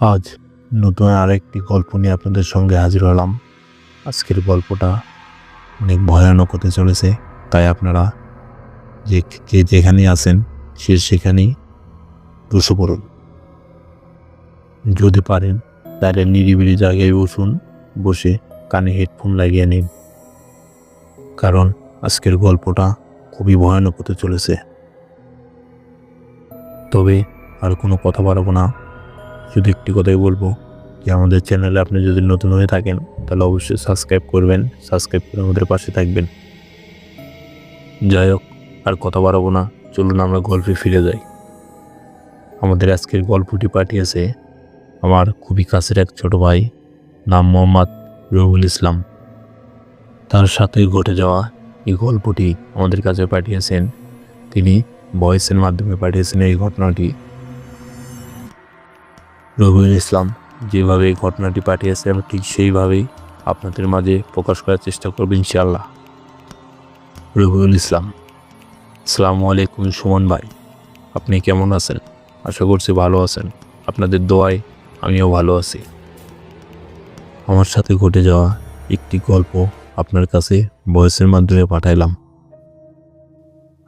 আজ নতুন আরেকটি গল্প নিয়ে আপনাদের সঙ্গে হাজির হলাম। আজকের গল্পটা অনেক ভয়ানক হতে চলেছে, তাই আপনারা যে যে যেখানে আছেন সে সেখানেই বসে পড়ুন। যদি পারেন, তাহলে নিরিবিলি জায়গায় বসুন, বসে কানে হেডফোন লাগিয়ে নিন। কারণ আজকের গল্পটা খুবই ভয়ানক হতে চলেছে। তবে আর কোনো কথা বাড়াবো না। শুধু একটি কথাই বলব যে আমাদের চ্যানেলে আপনি যদি নতুন হয়ে থাকেন, তাহলে অবশ্যই সাবস্ক্রাইব করবেন, সাবস্ক্রাইব করে আমাদের পাশে থাকবেন। যাই হোক, আর কথা বাড়াবো না, চলুন আমরা গল্পে ফিরে যাই। আমাদের আজকের গল্পটি পাঠিয়েছে আমার খুবই কাছের এক ছোট ভাই নাম মোহাম্মদ রবিউল ইসলাম। তার সাথে ঘটে যাওয়া এই গল্পটি আমাদের কাছে পাঠিয়েছেন। তিনি ভয়েসের মাধ্যমে পাঠিয়েছেন এই ঘটনাটি। রবিউল ইসলাম যেভাবে ঘটনাটি পাঠিয়েছে আমি ঠিক সেইভাবেই আপনাদের মাঝে প্রকাশ করার চেষ্টা করব, ইনশাআল্লাহ। রবিউল ইসলাম, আসসালামু আলাইকুম সুমন ভাই। আপনি কেমন আছেন? আশা করছি ভালো আছেন। আপনাদের দোয়ায় আমিও ভালো আছি। আমার সাথে ঘটে যাওয়া একটি গল্প আপনার কাছে ভয়েসের মাধ্যমে পাঠাইলাম।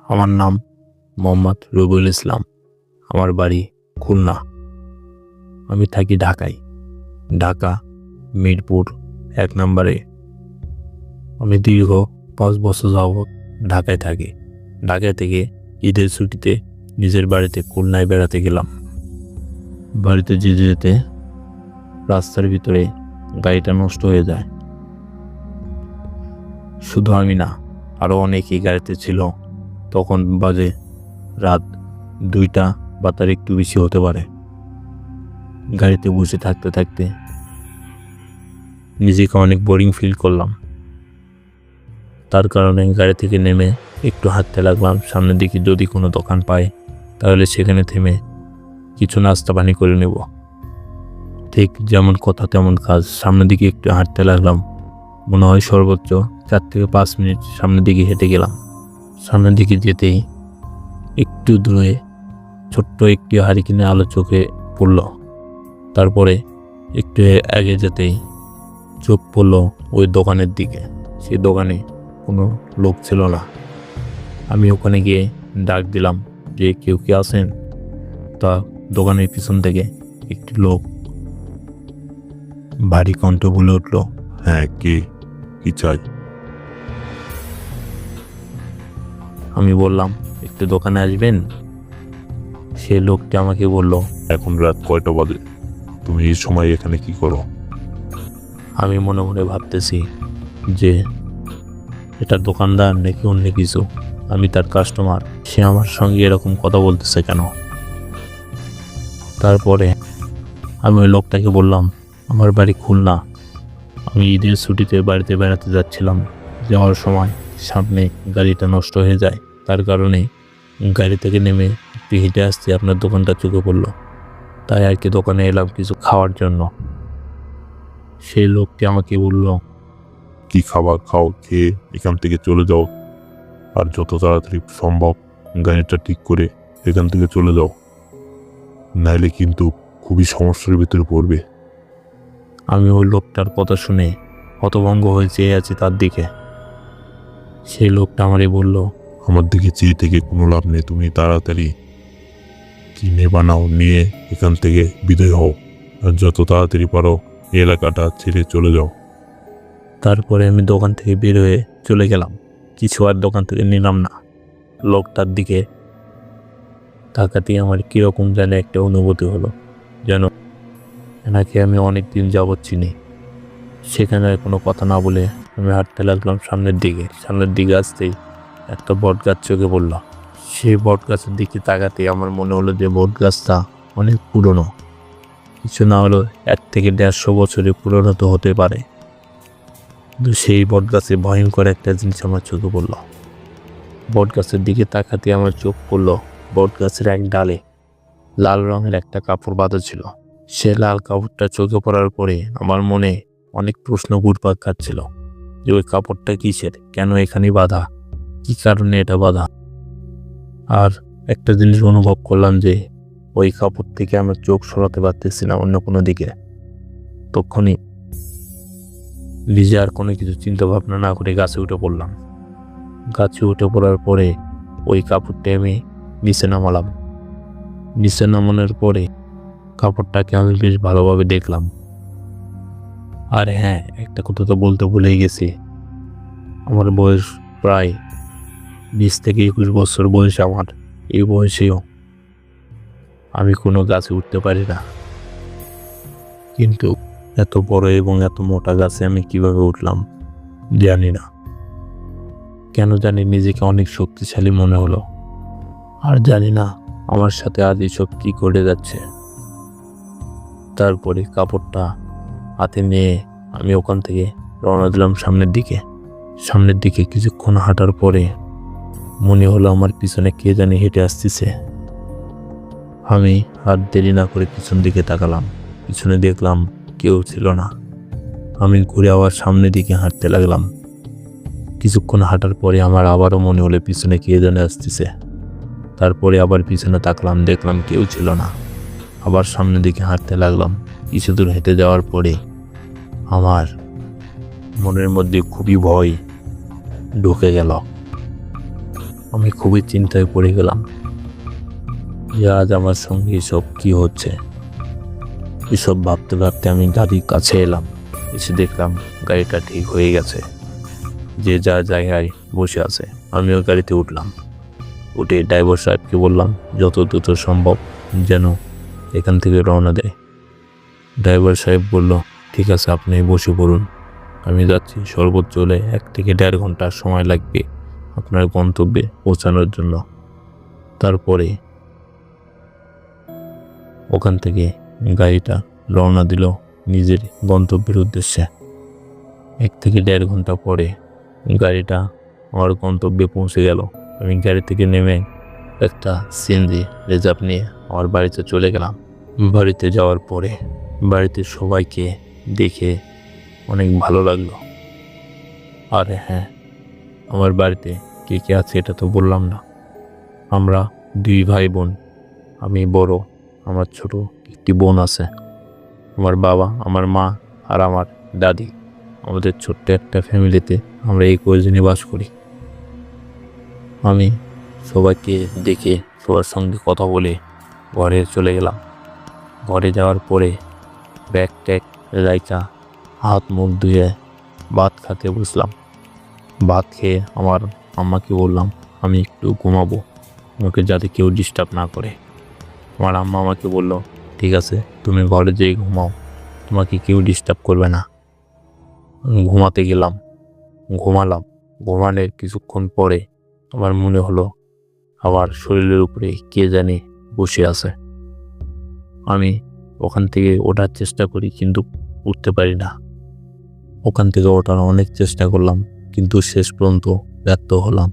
আমার নাম মোহাম্মদ রবিউল ইসলাম। আমার বাড়ি খুলনা। আমি থাকি ঢাকায়। ঢাকা, মিরপুর, এক নম্বরে। আমি দীর্ঘ পাঁচ বছর যাবৎ ঢাকায় থাকি। ঢাকা থেকে ঈদের ছুটিতে নিজের বাড়িতে খুলনায় বেড়াতে গেলাম। বাড়িতে যেতে যেতে রাস্তার ভিতরে গাড়িটা নষ্ট হয়ে যায়। শুধু আমি না আরও অনেকেই গাড়িতে ছিল। তখন বাজে রাত দুইটা বা তার একটু বেশি হতে পারে। গাড়িতে বসে থাকতে থাকতে নিজেকে অনেক বোরিং ফিল করলাম। তার কারণে গাড়ি থেকে নেমে একটু হাঁটতে লাগলাম। সামনের দিকে যদি কোনো দোকান পাই, তাহলে সেখানে থেমে কিছু নাস্তা পানি করে নেব। ঠিক যেমন কথা তেমন কাজ। সামনের দিকে একটু হাঁটতে লাগলাম। মনে হয় সর্বোচ্চ চার থেকে পাঁচ মিনিট সামনের দিকে হেঁটে গেলাম। সামনের দিকে যেতেই একটু দূরে ছোট্ট একটি হারিকেনে আলো চোখে পড়ল। তারপরে একটু আগে যেতেই চোখ পড়ল ওই দোকানের দিকে। সেই দোকানে কোনো লোক ছিল না। আমি ওখানে গিয়ে ডাক দিলাম যে, কেউ কি আছেন? তা দোকানের পিছন থেকে একটি লোক ভারী কণ্ঠ বলে উঠল হ্যাঁ কে? কি চাই? আমি বললাম, একটু দোকানে আসবেন? সে লোকটি আমাকে বলল, এখন রাত কয়টা বাজে? তুমি এই সময় এখানে কি করো? আমি মনে মনে ভাবতেছি যে এটা দোকানদার নাকি অন্য কিছু। আমি তার কাস্টমার সে আমার সঙ্গে এরকম কথা বলতেছে কেন? তারপরে আমি ওই লোকটাকে বললাম, আমার বাড়ি খুলনা। আমি ঈদের ছুটিতে বাড়িতে বেড়াতে যাচ্ছিলাম। যাওয়ার সময় সামনে গাড়িটা নষ্ট হয়ে যায়। তার কারণে গাড়ি থেকে নেমে একটু হেঁটে আসতে আপনার দোকানটা চোখে পড়ল। তাই আর কি দোকানে এলাম কিছু খাওয়ার জন্য। সেই লোকটি আমাকে বলল কি খাবার খাও খেয়ে এখান থেকে চলে যাও। আর যত তাড়াতাড়ি সম্ভব গাড়িটা ঠিক করে এখান থেকে চলে যাও। নাইলে কিন্তু খুবই সমস্যার ভিতরে পড়বে। আমি ওই লোকটার কথা শুনে হতভঙ্গ হয়ে চেয়ে আছি তার দিকে। সেই লোকটা আমারে বলল আমার দিকে চেয়ে থেকে কোনো লাভ নেই তুমি তাড়াতাড়ি কিনে বানাও নিয়ে এখান থেকে বিদায় হও। আর যত তাড়াতাড়ি পারো এলাকাটা ছেড়ে চলে যাও। তারপরে আমি দোকান থেকে বের হয়ে চলে গেলাম। কিছু আর দোকান থেকে নিলাম না। লোকটার দিকে তাকাতেই আমার কীরকম যেন একটা অনুভূতি হলো। যেন এনাকে আমি অনেক দিন যাবৎ চিনি। সেখানে কোনো কথা না বলে আমি হাঁটতে লাগলাম সামনের দিকে। সামনের দিকে আসতেই একটা বট গাছ চোখে পড়ল। সেই বট গাছের দিকে তাকাতে আমার মনে হলো যে বট গাছটা অনেক পুরনো। কিছু না হলেও এক থেকে দেড়শো বছরের পুরনো তো হতে পারে। কিন্তু সেই বট গাছে ভয়ঙ্কর একটা জিনিস আমার চোখে পড়ল। বট গাছের দিকে তাকাতে আমার চোখ পড়ল বট গাছের এক ডালে লাল রঙের একটা কাপড় বাঁধা ছিল। সে লাল কাপড়টা চোখে পড়ার পরে আমার মনে অনেক প্রশ্ন ঘুরপাক খাচ্ছিল যে ওই কাপড়টা কিসের? কেন এখানে বাঁধা? কি কারণে এটা বাঁধা? আর একটা জিনিস অনুভব করলাম যে ওই কাপড় থেকে আমার চোখ সরাতে পারতেছি না অন্য কোনো দিকে। তখনই নিজে আর কোনো কিছু চিন্তা ভাবনা না করে গাছে উঠে পড়লাম। গাছে উঠে পড়ার পরে ওই কাপড়টা আমি নিচে নামালাম। নিচে নামানোর পরে কাপড়টাকে আমি বেশ ভালোভাবে দেখলাম। আর হ্যাঁ একটা কথা তো বলতে ভুলেই গেছি। আমার বয়স প্রায় বিশ থেকে একুশ বছর বয়স আমার। এই বয়সেও আমি কোনো গাছে উঠতে পারি না। কিন্তু এত বড় এবং এত মোটা গাছে আমি কীভাবে উঠলাম জানি না। কেন জানি নিজেকে অনেক শক্তিশালী মনে হলো। আর জানি না আমার সাথে আজ এসব কী করে যাচ্ছে। তারপরে কাপড়টা হাতে নিয়ে আমি ওখান থেকে রওনা দিলাম সামনের দিকে। সামনের দিকে কিছুক্ষণ হাঁটার পরে মনে হলো আমার পিছনে কে জানি হেঁটে আসতেছে। আমি আর দেরি না করে পিছন দিকে তাকালাম। পিছনে দেখলাম কেউ ছিল না। আমি ঘুরে আবার সামনের দিকে হাঁটতে লাগলাম। কিছুক্ষণ হাঁটার পরে আমার আবারও মনে হলো পিছনে কে জানে আসতেছে। তারপরে আবার পিছনে তাকলাম, দেখলাম কেউ ছিল না। আবার সামনের দিকে হাঁটতে লাগলাম। কিছু দূর হেঁটে যাওয়ার পরে আমার মনের মধ্যে খুবই ভয় ঢুকে গেল। আমি খুবই চিন্তায় পড়ে গেলাম যে আজ আমার সঙ্গে এসব কি হচ্ছে। এসব ভাবতে ভাবতে আমি গাড়ির কাছে এলাম, এসে দেখলাম গাড়িটা ঠিক হয়ে গেছে। যে যা জায়গায় বসে আছে, আমিও গাড়িতে উঠলাম। উঠে ড্রাইভার সাহেবকে বললাম, যত দ্রুত সম্ভব যেন এখান থেকে রওনা দেয়। ড্রাইভার সাহেব বলল, ঠিক আছে, আপনি বসে পড়ুন। আমি যাচ্ছি সর্বোচ্চ হলে এক থেকে দেড় ঘণ্টা সময় লাগবে। আপনার গন্তব্যে পৌঁছানোর জন্য। তারপরে ওখান থেকে গাড়িটা রওনা দিল নিজের গন্তব্যের উদ্দেশ্যে। এক থেকে দেড় ঘণ্টা পরে গাড়িটা আমার গন্তব্যে পৌঁছে গেল। আমি গাড়ি থেকে নেমে একটা সিএনজি রিজার্ভ নিয়ে আমার বাড়িতে চলে গেলাম। বাড়িতে যাওয়ার পরে বাড়িতে সবাইকে দেখে অনেক ভালো লাগল। আর হ্যাঁ আমার বাড়িতে কে কে আছে এটা তো বললাম না। আমরা দুই ভাই বোন, আমি বড়, আমার ছোট একটি বোন আছে। আমার বাবা, আমার মা আর আমার দাদি। আমাদের ছোট্ট একটা ফ্যামিলিতে আমরা এই কয়েকজনই বাস করি। আমি সবাইকে দেখে সবার সঙ্গে কথা বলে ঘরে চলে গেলাম। ঘরে যাওয়ার পরে ব্যাগ ট্যাগ রাইকা হাত মুখ ধুয়ে ভাত খেতে বসলাম। ভাত খেয়ে আমার আম্মাকে বললাম, আমি একটু ঘুমাবো। আমাকে যাতে কেউ ডিস্টার্ব না করে। আমার আম্মা আমাকে বলল, ঠিক আছে, তুমি ঘরে যেয়ে ঘুমাও। তোমাকে কেউ ডিস্টার্ব করবে না। ঘুমাতে গেলাম। ঘুমালাম। ঘুমানোর কিছুক্ষণ পরে আমার মনে হলো, আমার শরীরের উপরে কে জানে বসে আছে? আমি ওখান থেকে ওঠার চেষ্টা করি, কিন্তু উঠতে পারি না। ওখান থেকে ওঠার অনেক চেষ্টা করলাম। কিন্তু শেষ পর্যন্ত ব্যর্থ হলাম।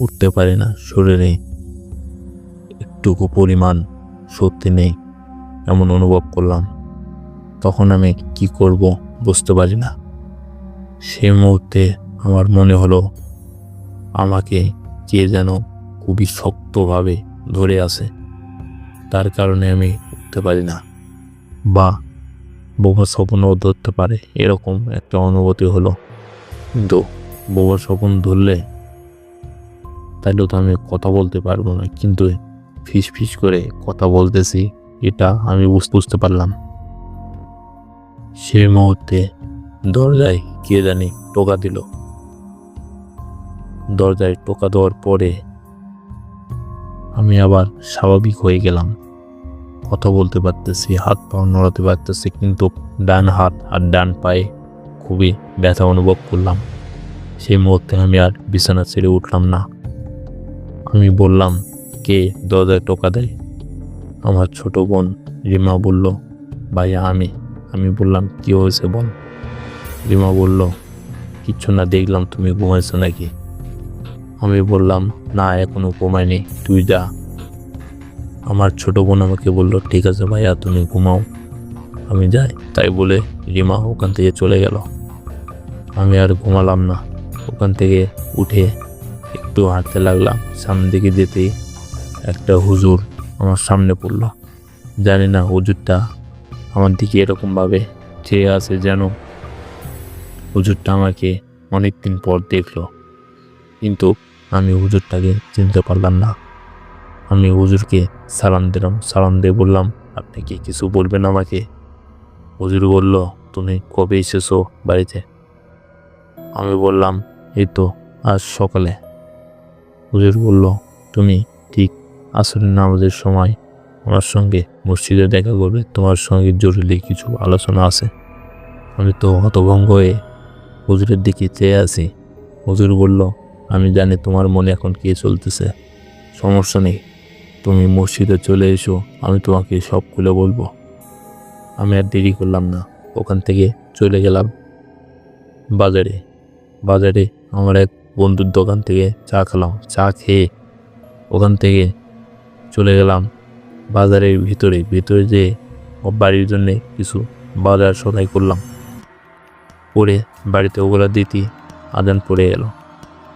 উঠতে পারি না, শরীরে একটুকু পরিমাণ শক্তি নেই, এমন অনুভব করলাম। তখন আমি কি করব বুঝতে পারি না। সেই মুহূর্তে আমার মনে হলো, আমাকে কে যেন খুবই শক্তভাবে ধরে আছে। তার কারণে আমি উঠতে পারি না। বা, বোমা স্বপ্নও ধরতে পারে, এরকম একটা অনুভূতি হলো। কিন্তু বোবা স্বপ্ন ধরলে তাহলে তো আমি কথা বলতে পারব না, কিন্তু ফিস ফিস করে কথা বলতেছি, এটা আমি বুঝ- বুঝতে পারলাম। সেই মুহূর্তে দরজায় কে জানি টোকা দিল। দরজায় টোকা দেওয়ার পরে আমি আবার স্বাভাবিক হয়ে গেলাম। কথা বলতে পারতেছি, হাত পাও নড়াতে পারতেছি, কিন্তু ডান হাত আর ডান পায়ে খুবই ব্যথা অনুভব করলাম। সেই মুহূর্তে আমি আর বিছানা ছেড়ে উঠলাম না। আমি বললাম, কে দরজায় টোকা দেয়? আমার ছোট বোন রিমা বলল, ভাইয়া, আমি। আমি বললাম, কি হয়েছে বল? রিমা বলল, কিচ্ছু না, দেখলাম তুমি ঘুমাইছো নাকি? আমি বললাম, না, এখনও ঘুমায়নি তুই যা। আমার ছোট বোন আমাকে বলল, ঠিক আছে ভাইয়া, তুমি ঘুমাও। আমি যাই, তাই বলে রিমা ওখান থেকে চলে গেল। আমি আর ঘুমালাম না। ওখান থেকে উঠে একটু হাঁটতে লাগলাম। সামনের দিকে যেতেই একটা হুজুর আমার সামনে পড়ল। জানি না হুজুরটা আমার দিকে এরকমভাবে চেয়ে আছে যেন হুজুরটা আমাকে অনেকদিন পর দেখল। কিন্তু আমি হুজুরটাকে চিনতে পারলাম না। আমি হুজুরকে সালাম দিলাম। সালাম দিয়ে বললাম, আপনি কি কিছু বলবেন আমাকে? হুজুর বলল, তুমি কবে এসেছ বাড়িতে? আমি বললাম এই তো, আজ সকালে। হুজুর বলল, তুমি ঠিক আসরের নামাজের সময় আমার সঙ্গে মসজিদে দেখা করবে, তোমার সঙ্গে জরুরি কিছু আলোচনা আছে। আমি তো হতভঙ্গ হয়ে হুজুরের দিকে চেয়ে আছি। হুজুর বলল, আমি জানি তোমার মনে এখন কে চলতেছে। সমস্যা নেই, তুমি মসজিদে চলে এসো, আমি তোমাকে সব খুলে বলব। আমি আর দেরি করলাম না, ওখান থেকে চলে গেলাম বাজারে। বাজারে আমার এক বন্ধুর দোকান থেকে চা খেলাম। চা খেয়ে ওখান থেকে চলে গেলাম বাজারের ভিতরে। ভিতরে যে বাড়ির জন্য কিছু বাজার সদাই করলাম। পরে বাড়িতে ওগুলা দিতি আদান পড়ে গেল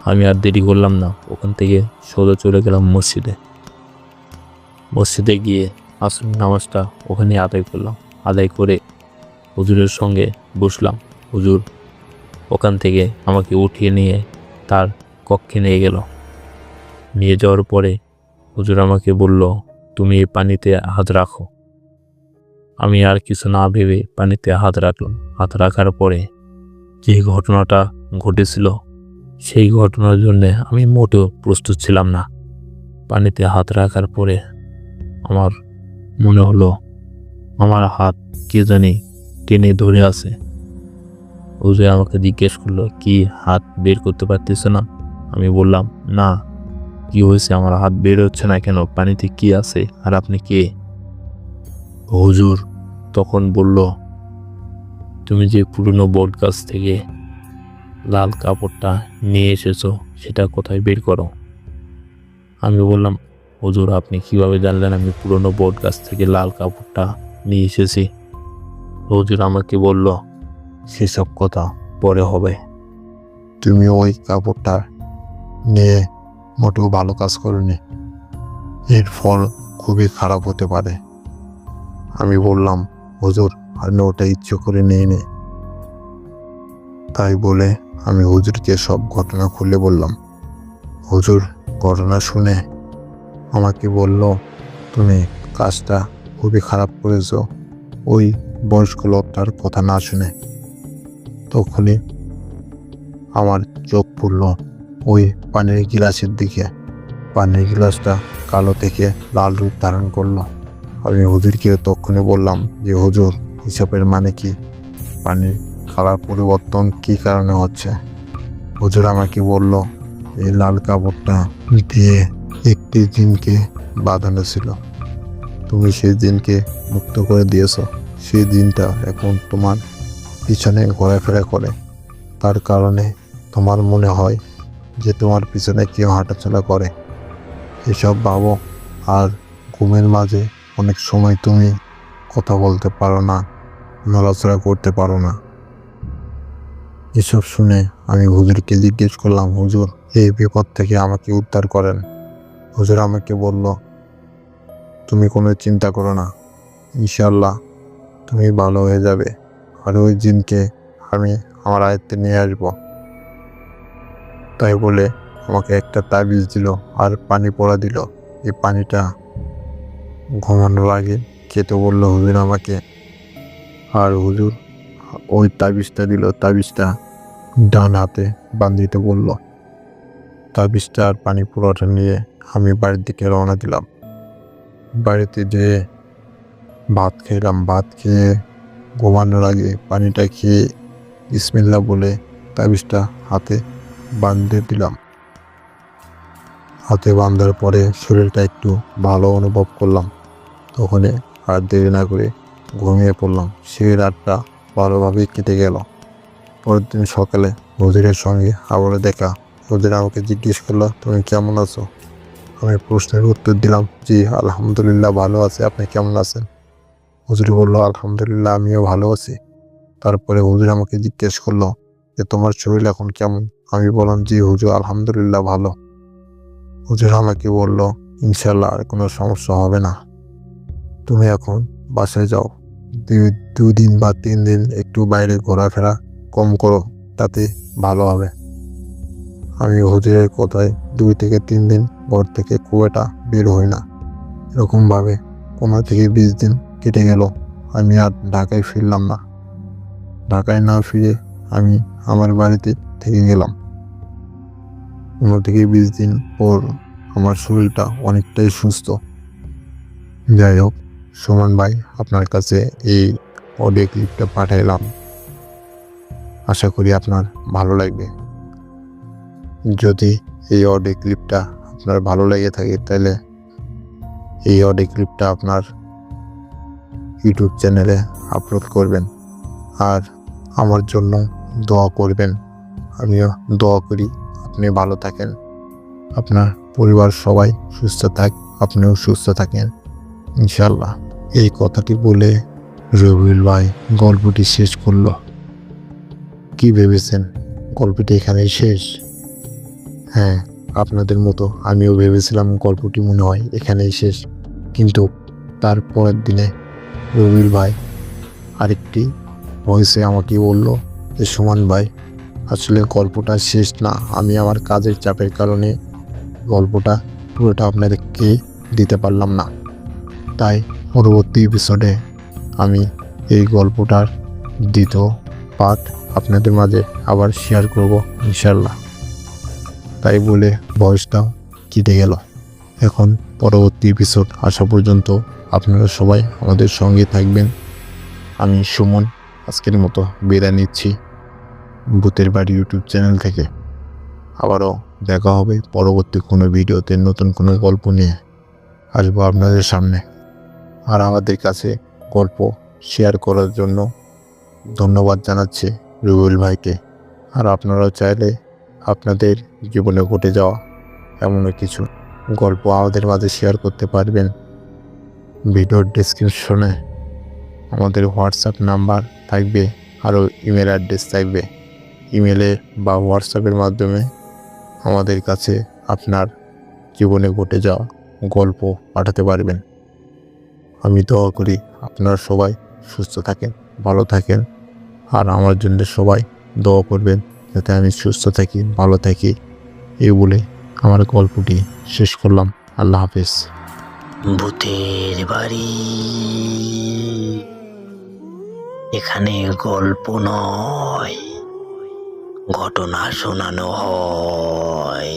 আমি আর দেরি করলাম না। ওখান থেকে সোজা চলে গেলাম মসজিদে। মসজিদে গিয়ে আসর নামাজটা ওখানে আদায় করলাম। আদায় করে হুজুরের সঙ্গে বসলাম। হুজুর ওখান থেকে আমাকে উঠিয়ে নিয়ে তার কক্ষে নিয়ে গেল। নিয়ে যাওয়ার পরে হুজুর আমাকে বলল, তুমি এই পানিতে হাত রাখো। আমি আর কিছু না ভেবে পানিতে হাত রাখলাম। হাত রাখার পরে যে ঘটনাটা ঘটেছিল, সেই ঘটনার জন্য আমি মোটেও প্রস্তুত ছিলাম না। পানিতে হাত রাখার পরে আমার মনে হলো, আমার হাত কে জানি টেনে ধরে আছে। যে আমাকে জিজ্ঞেস করল, কি হাত বের করতে পারতেছ না? আমি বললাম, না, কি হয়েছে? আমার হাত বের হচ্ছে না কেন? পানিতে কি আছে? আর আপনি কে? হুজুর তখন বলল, তুমি যে পুরনো বট গাছ থেকে লাল কাপড়টা নিয়ে এসেছ, সেটা কোথায় বের করো? আমি বললাম, হুজুর, আপনি কীভাবে জানলেন আমি পুরনো বট গাছ থেকে লাল কাপড়টা নিয়ে এসেছি? হুজুর আমাকে বলল সেসব কথা পরে হবে। তুমি ওই কাপড়টা নিয়ে মোটেও ভালো কাজ করনি। এর ফল খুবই খারাপ হতে পারে। আমি বললাম, হুজুর আমি ওটা ইচ্ছে করে নিয়ে নে। তাই বলে আমি হুজুরকে সব ঘটনা খুলে বললাম। হুজুর ঘটনা শুনে আমাকে বলল, তুমি কাজটা খুবই খারাপ করেছ। ওই বয়স্ক লোকটার কথা না শুনে তখনই আমার চোখ পড়ল ওই পানির গিলাসের দিকে। পানির গিলাসটা কালো থেকে লাল রূপ ধারণ করল। আমি হুজুরকে তখনই বললাম যে, হুজুর, হিসাবের মানে কি? পানির কালার পরিবর্তন কি কারণে হচ্ছে? হুজুর আমাকে বলল, এই লাল কাপড়টা দিয়ে একটি জিনকে বাঁধানো ছিল। তুমি সেই দিনকে মুক্ত করে দিয়েছ। সেই দিনটা এখন তোমার পিছনে ঘোরাফেরা করে। তার কারণে তোমার মনে হয় যে তোমার পিছনে কেউ হাঁটাচলা করে। এসব ভাবো, আর ঘুমের মাঝে অনেক সময় তুমি কথা বলতে পারো না, নড়াচড়া করতে পারো না। এসব শুনে আমি হুজুরকে জিজ্ঞেস করলাম, হুজুর এই বিপদ থেকে আমাকে উদ্ধার করেন। হুজুর আমাকে বলল, তুমি কোনো চিন্তা করো না ইনশাল্লাহ তুমি ভালো হয়ে যাবে। আর ওই জিনকে আমি আমার আয়ত্তে নিয়ে আসব। তাই বলে আমাকে একটা তাবিজ দিল আর পানি পড়া দিল। এই পানিটা ঘুমানোর আগে খেতে বলল হুজুর আমাকে। আর হুজুর ওই তাবিজটা দিল, তাবিজটা ডান হাতে বান্ধিতে বলল, তাবিজটা আর পানি পুরোটা নিয়ে আমি বাড়ির দিকে রওনা দিলাম। বাড়িতে যেয়ে ভাত খেলাম। ভাত খেয়ে ঘুমানোর আগে পানিটা খেয়ে বিসমিল্লা বলে তাবিজটা হাতে বাঁধতে দিলাম। হাতে বাঁধার পরে শরীরটা একটু ভালো অনুভব করলাম। তখনই আর দেরি না করে ঘুমিয়ে পড়লাম। সেই রাতটা ভালোভাবেই কেটে গেল। পরের দিন সকালে হুজুরের সঙ্গে আবারও দেখা। হুজুর আমাকে জিজ্ঞেস করল, তুমি কেমন আছো? আমি প্রশ্নের উত্তর দিলাম, জি, আলহামদুলিল্লাহ, ভালো আছে। আপনি কেমন আছেন? হুজুর বলল, আলহামদুলিল্লাহ, আমিও ভালো আছি। তারপরে হুজুর আমাকে জিজ্ঞেস করল যে, তোমার শরীর এখন কেমন? আমি বললাম, জি হুজুর, আলহামদুলিল্লাহ, ভালো। হুজুর আমাকে বলল ইনশাল্লাহ আর কোনো সমস্যা হবে না। তুমি এখন বাসায় যাও। দুদিন বা তিন দিন একটু বাইরে ঘোরাফেরা কম করো, তাতে ভালো হবে। আমি হুজুরের কথায় দুই থেকে তিন দিন ঘর থেকে খুব একটা বের হই না। এরকমভাবে পনেরো থেকে বিশ দিন কেটে গেল। আমি আর ঢাকায় ফিরলাম না। ঢাকায় না ফিরে আমি আমার বাড়িতে থেকে গেলাম। পনেরো থেকে বিশ দিন পর আমার শরীরটা অনেকটাই সুস্থ। যাই হোক, সুমন ভাই আপনার কাছে এই অডিও ক্লিপটা পাঠাইলাম। আশা করি আপনার ভালো লাগবে। যদি এই অডিও ক্লিপটা আপনার ভালো লেগে থাকে, তাহলে এই অডিও ক্লিপটা আপনার ইউটিউব চ্যানেলে আপলোড করবেন আর আমার জন্য দোয়া করবেন। আমিও দোয়া করি আপনি ভালো থাকেন। আপনার পরিবার সবাই সুস্থ থাক, আপনিও সুস্থ থাকেন। ইনশাল্লাহ এই কথাটি বলে রবিউল ভাই গল্পটি শেষ করল। কি ভেবেছেন? গল্পটি এখানেই শেষ? হ্যাঁ আপনাদের মতো আমিও ভেবেছিলাম গল্পটি মনে হয় এখানেই শেষ। কিন্তু তার পরের দিনে রবিউল ভাই, আরেকটি ভয়েসে আমাকে বলল যে, সুমান ভাই, আসলে গল্পটা শেষ না। আমি আমার কাজের চাপের কারণে গল্পটা পুরোটা আপনাদেরকে দিতে পারলাম না। তাই পরবর্তী এপিসোডে আমি এই গল্পটার দ্বিতীয় পার্ট আপনাদের মাঝে আবার শেয়ার করব ইনশাল্লাহ তাই বলে ভয়েসটাও কেটে গেল। এখন পরবর্তী এপিসোড আসা পর্যন্ত আপনারা সবাই আমাদের সঙ্গে থাকবেন। আমি সুমন, আজকের মতো বিদায় নিচ্ছি ভূতের বাড়ি ইউটিউব চ্যানেল থেকে। আবারও দেখা হবে পরবর্তী কোনো ভিডিওতে নতুন কোনো গল্প নিয়ে। আসব আপনাদের সামনে। আর আমাদের কাছে গল্প শেয়ার করার জন্য ধন্যবাদ জানাচ্ছি রুবেল ভাইকে। আর আপনারাও চাইলে আপনাদের জীবনে ঘটে যাওয়া এমন কিছু গল্প আমাদের মাঝে শেয়ার করতে পারবেন। ভিডিওর ডিসক্রিপশনে আমাদের হোয়াটসঅ্যাপ নাম্বার থাকবে, আরও ইমেল অ্যাড্রেস থাকবে। ইমেলে বা হোয়াটসঅ্যাপের মাধ্যমে আমাদের কাছে আপনার জীবনে ঘটে যাওয়া গল্প পাঠাতে পারবেন। আমি দোয়া করি আপনারা সবাই সুস্থ থাকেন, ভালো থাকেন, আর আমার জন্য সবাই দোয়া করবেন যাতে আমি সুস্থ থাকি, ভালো থাকি। এই বলে আমার গল্পটি শেষ করলাম। আল্লাহ হাফেজ। ভূতের বাড়ি। এখানে গল্প নয় ঘটনা শোনানো হয়।